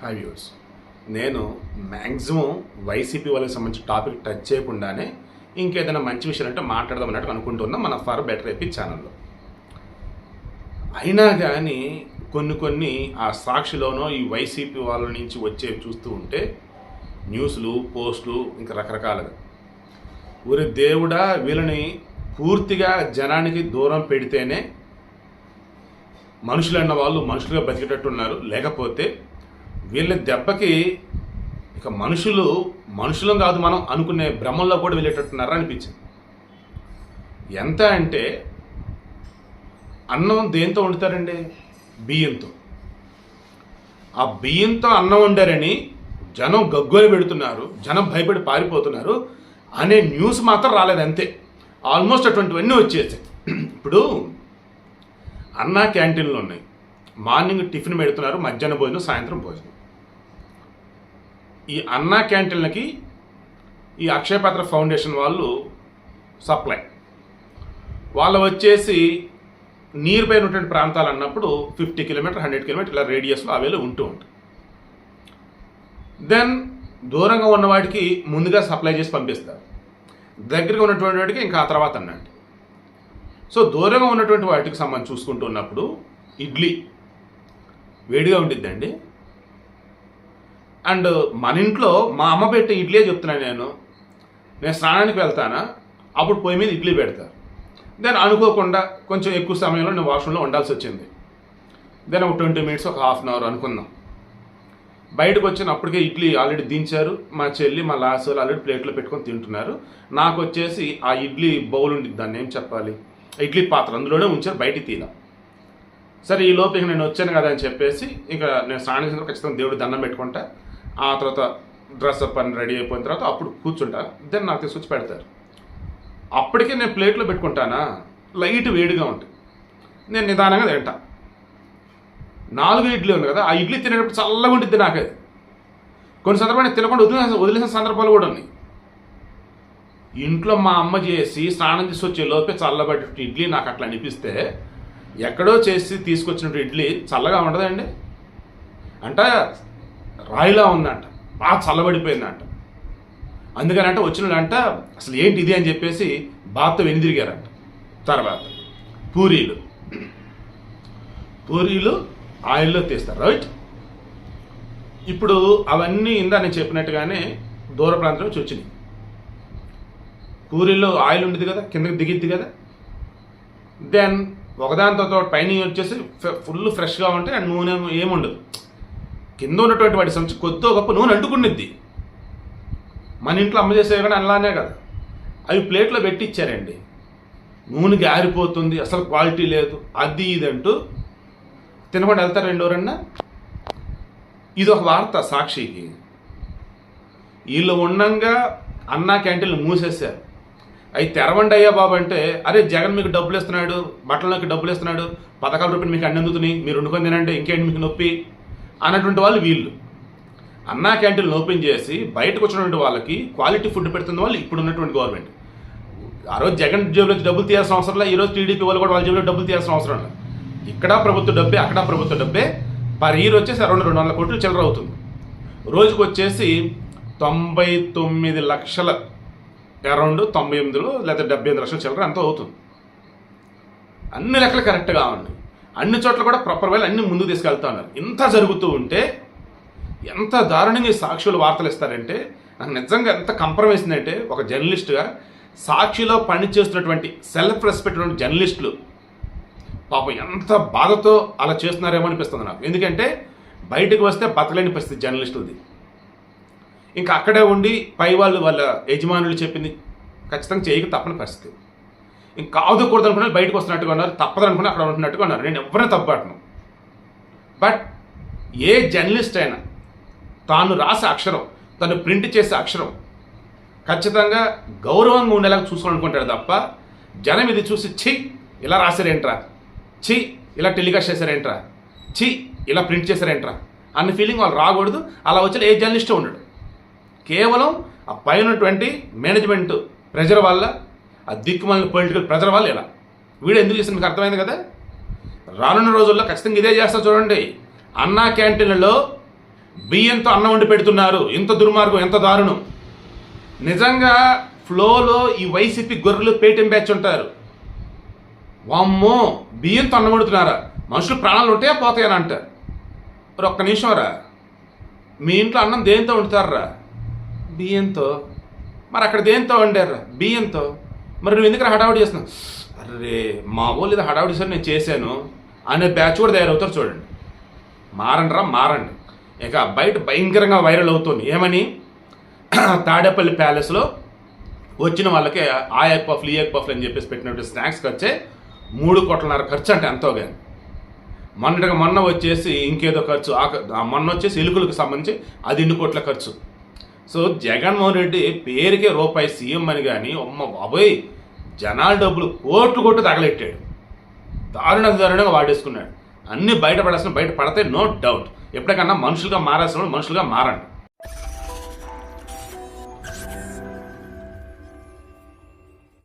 High views నేను maximum YCP వాళ్ళకి సంబంధించిన టాపిక్ టచ్ చేయకుండానే ఇంకేదైనా మంచి విషయాలు అంటే మాట్లాడదాం అన్నట్టు అనుకుంటున్నాం. మన ఫర్ బెటర్ ఏపీ ఛానల్లో అయినా కానీ కొన్ని కొన్ని ఆ సాక్షిలోనో ఈ వైసీపీ వాళ్ళ నుంచి వచ్చే చూస్తూ ఉంటే న్యూస్లు పోస్టులు ఇంకా రకరకాలుగా. ఊరి దేవుడా వీళ్ళని పూర్తిగా జనానికి దూరం పెడితేనే మనుషులు అన్న వాళ్ళు మనుషులుగా బతికేటట్టు ఉన్నారు లేకపోతే వీళ్ళ దెబ్బకి ఇక మనుషులు మనుషులం కాదు మనం అనుకునే భ్రమంలో కూడా వెళ్ళేటట్టున్నారా అనిపించింది. ఎంత అంటే అన్నం దేంతో వండుతారండి? బియ్యంతో. ఆ బియ్యంతో అన్నం వండారని జనం గగ్గోలు పెడుతున్నారు జనం భయపడి పారిపోతున్నారు అనే న్యూస్ మాత్రం రాలేదు అంతే. ఆల్మోస్ట్ అటువంటివన్నీ వచ్చేసాయి. ఇప్పుడు అన్నా క్యాంటీన్లు ఉన్నాయి. మార్నింగ్ టిఫిన్ పెడుతున్నారు మధ్యాహ్న భోజనం సాయంత్రం భోజనం. ఈ అన్నా క్యాంటీన్లకి ఈ అక్షయపాత్ర ఫౌండేషన్ వాళ్ళు సప్లై. వాళ్ళు వచ్చేసి నీరు బై ఉన్నటువంటి ప్రాంతాలు అన్నప్పుడు ఫిఫ్టీ కిలోమీటర్ హండ్రెడ్ కిలోమీటర్ ఇలా రేడియస్లో అవేలో ఉంటూ ఉంటాయి. దెన్ దూరంగా ఉన్న వాటికి ముందుగా సప్లై చేసి పంపిస్తారు. దగ్గరగా ఉన్నటువంటి వాటికి ఇంకా ఆ తర్వాత అన్నట్టు సో దూరంగా ఉన్నటువంటి వాటికి సంబంధించి చూసుకుంటూ ఉన్నప్పుడు ఇడ్లీ వేడిగా ఉండిద్దండి. అండ్ మన ఇంట్లో మా అమ్మ పెట్టే ఇడ్లీ చెప్తున్నాను నేను. నేను స్నానానికి వెళ్తానా? అప్పుడు పొయ్యి మీద ఇడ్లీ పెడతా. దెన్ అనుకోకుండా కొంచెం ఎక్కువ సమయంలో నేను వాష్రూమ్లో ఉండాల్సి వచ్చింది. దెన్ ఒక ట్వంటీ మినిట్స్ ఒక హాఫ్ అన్ అవర్ అనుకుందాం బయటకు వచ్చిన అప్పటికే ఇడ్లీ ఆల్రెడీ దించారు. మా చెల్లి మా లాస్ వాళ్ళు ఆల్రెడీ ప్లేట్లో పెట్టుకొని తింటున్నారు. నాకు వచ్చేసి ఆ ఇడ్లీ బౌల్ ఉండిద్ది దాన్ని ఏం చెప్పాలి? ఇడ్లీ పాత్ర అందులోనే ఉంచారు బయటికి తీలా సరే ఈ లోపు ఇక నేను వచ్చాను కదా అని చెప్పేసి ఇంకా నేను స్నానం చేసిన ఖచ్చితంగా దేవుడి దండం పెట్టుకుంటా. ఆ తర్వాత డ్రెస్ అప్ అని రెడీ అయిపోయిన తర్వాత అప్పుడు కూర్చుంటా. దెన్ నాకు తీసుకొచ్చి పెడతారు. అప్పటికే నేను ప్లేట్లో పెట్టుకుంటానా? లైట్ వేడిగా ఉంటుంది. నేను నిదానంగా తింటా. నాలుగు ఇడ్లీ ఉంది కదా ఆ ఇడ్లీ తినేటప్పుడు చల్లగా ఉంటుంది నాకు అది కొన్ని సందర్భాలు తినకుండా వదిలేసిన వదిలేసిన సందర్భాలు కూడా ఉన్నాయి. ఇంట్లో మా అమ్మ చేసి స్నానం తీసుకొచ్చే లోపే చల్లబడి ఇడ్లీ నాకు అట్లా అనిపిస్తే ఎక్కడో చేసి తీసుకొచ్చినట్టు ఇడ్లీ చల్లగా ఉండదండి. అంటే రాయిలా ఉందంట. బాగా చల్లబడిపోయిందంట. అందుకని అంటే వచ్చినాడంట అసలు ఏంటి ఇది? అని చెప్పేసి బాత్తో వెనుదిరిగారంట. తర్వాత పూరీలు. పూరీలు ఆయిల్లో తీస్తారు. రైట్? ఇప్పుడు అవన్నీ ఇందా నేను చెప్పినట్టుగానే దూర ప్రాంతం నుంచి వచ్చినాయి. పూరీలో ఆయిల్ ఉండేది కదా కిందకి దిగిద్ది కదా. దెన్ ఒకదానితో పైన వచ్చేసి ఫుల్ ఫ్రెష్గా ఉంటే అండ్ నూనె ఏముండదు. కింద ఉన్నటువంటి వాటి సంచి కొద్దో గొప్ప నూనె అంటుకునిద్ది మన ఇంట్లో అమ్మ చేసేవి కానీ అలానే కదా. అవి ప్లేట్లో పెట్టి ఇచ్చారండి నూనె గారిపోతుంది అసలు క్వాలిటీ లేదు అది ఇది అంటూ తినకుండా వెళ్తారు రెండు ఇది ఒక వార్త సాక్షికి. వీళ్ళు ఉండంగా అన్నా క్యాంటీన్లు మూసేశారు. అవి తెరవండి అయ్యా బాబు అంటే అరే జగన్ మీకు డబ్బులు ఇస్తున్నాడు బట్టలకి డబ్బులు ఇస్తున్నాడు పథకాల రూపాయలు మీకు అన్ని అందుతున్నాయి మీరు వండుకొని తినండి ఇంకేంటి మీకు నొప్పి? అన్నటువంటి వాళ్ళు వీళ్ళు. అన్నా క్యాంటీన్లు ఓపెన్ చేసి బయటకు వచ్చినటువంటి వాళ్ళకి క్వాలిటీ ఫుడ్ పెడుతున్న వాళ్ళు ఇప్పుడు ఉన్నటువంటి గవర్నమెంట్. ఆ రోజు జగన్ జేబులో నుంచి డబ్బులు తీయాల్సిన అవసరం లేదు. ఈ రోజు టీడీపీ వాళ్ళు కూడా వాళ్ళ జేబులో డబ్బులు తీయాల్సిన అవసరం లేదు. ఇక్కడ ప్రభుత్వ డబ్బే అక్కడ ప్రభుత్వ డబ్బే. పర్ ఇయర్ వచ్చేసి అరౌండ్ రెండు వందల కోట్లు చిల్లర అవుతుంది. రోజుకు వచ్చేసి తొంభై తొమ్మిది లక్షల అరౌండ్ తొంభై ఎనిమిదిలో లేదా డెబ్బై ఎనిమిది లక్షల చిల్లర ఎంతో అవుతుంది. అన్ని లెక్కలు కరెక్ట్గా ఉన్నాయి. అన్ని చోట్ల కూడా ప్రాపర్ వేలు అన్ని ముందుకు తీసుకెళ్తా ఉన్నారు ఇంత జరుగుతూ ఉంటే ఎంత దారుణంగా సాక్షులు వార్తలు ఇస్తారంటే నాకు నిజంగా ఎంత కంప్రమైజ్ వేసిందంటే ఒక జర్నలిస్ట్గా సాక్షిలో పనిచేస్తున్నటువంటి సెల్ఫ్ రెస్పెక్ట్ జర్నలిస్టులు పాపం ఎంత బాధతో అలా చేస్తున్నారేమో అనిపిస్తుంది నాకు. ఎందుకంటే బయటకు వస్తే బతకలేని పరిస్థితి జర్నలిస్టులది ఇంకా అక్కడే ఉండి పై వాళ్ళు వాళ్ళ యజమానులు చెప్పింది ఖచ్చితంగా చేయక తప్పని పరిస్థితి. ఇంకా కాదు కూడదు అనుకున్నారు బయటకు వస్తున్నట్టుగా ఉన్నారు తప్పదు అనుకుని అక్కడ ఉంటున్నట్టుగా ఉన్నారు. నేను ఎవరిని తప్పబట్టను బట్ ఏ జర్నలిస్ట్ అయినా తాను రాసే అక్షరం తను ప్రింట్ చేసే అక్షరం ఖచ్చితంగా గౌరవంగా ఉండేలాగా చూసుకోవాలనుకుంటాడు తప్ప జనం ఇది చూసి ఛీ ఇలా రాశారేంట్రా? ఛీ ఇలా టెలికాస్ట్ చేశారేంట్రా? ఛీ ఇలా ప్రింట్ చేశారేంట్రా? అన్న ఫీలింగ్ వాళ్ళు రాకూడదు. అలా వచ్చిన ఏ జర్నలిస్ట్ ఉండడు. కేవలం ఆ పైనటువంటి మేనేజ్మెంట్ ప్రెజర్ వల్ల ఆ దిక్కుమాలిన పొలిటికల్ ప్రజల వల్ల ఇలా. వీడు ఎందుకు చేసిన మీకు అర్థమైంది కదా? రానున్న రోజుల్లో ఖచ్చితంగా ఇదే చేస్తా చూడండి. అన్నా క్యాంటీన్లలో బియ్యంతో అన్నం వండి పెడుతున్నారు. ఇంత దుర్మార్గం ఎంత దారుణం. నిజంగా ఫ్లోలో ఈ వైసీపీ గొర్రెలు పేటీఎం బ్యాచ్ ఉంటారు. వామ్మో బియ్యంతో అన్నం వండుతున్నారా? మనుషులు ప్రాణాలు ఉంటాయా పోతాయని అంటారు మరి ఒక్క నిమిషం రా. మీ ఇంట్లో అన్నం దేంతో వండుతారా బియ్యంతో. మరి అక్కడ దేంతో వండారా బియ్యంతో. మరి నువ్వు ఎందుకు హడావుడి చేస్తున్నావు? అరే మా వాళ్ళు ఇది హడావుడి సార్ నేను చేశాను అనే బ్యాచ్ కూడా తయారవుతారు చూడండి. మారండి రా మారండి. ఇక బయట భయంకరంగా వైరల్ అవుతుంది. ఏమని? తాడేపల్లి ప్యాలెస్లో వచ్చిన వాళ్ళకి ఆ ఎగ్ పఫ్లు ఈ ఎగ్ పఫ్లు అని చెప్పేసి పెట్టినట్టు స్నాక్స్ ఖర్చే మూడు కోట్లన్నర ఖర్చు అంటే ఎంతో కానీ మొన్నటిగా మొన్న వచ్చేసి ఇంకేదో ఖర్చు ఆ మొన్న వచ్చేసి ఎలుకలకు సంబంధించి అది ఇన్ని కోట్ల ఖర్చు? సో జగన్మోహన్ రెడ్డి పేరుకే రూపాయి సీఎం అని కానీ అమ్మ బాబోయ్ జనాల డబ్బులు కోట్లు కొట్టు తగలెట్టాడు. దారుణ దారుణంగా వాడేసుకున్నాడు. అన్నీ బయటపడాల్సిన బయట పడితే నో డౌట్. ఎప్పటికన్నా మనుషులుగా మారాల్సిన మనుషులుగా మారండి.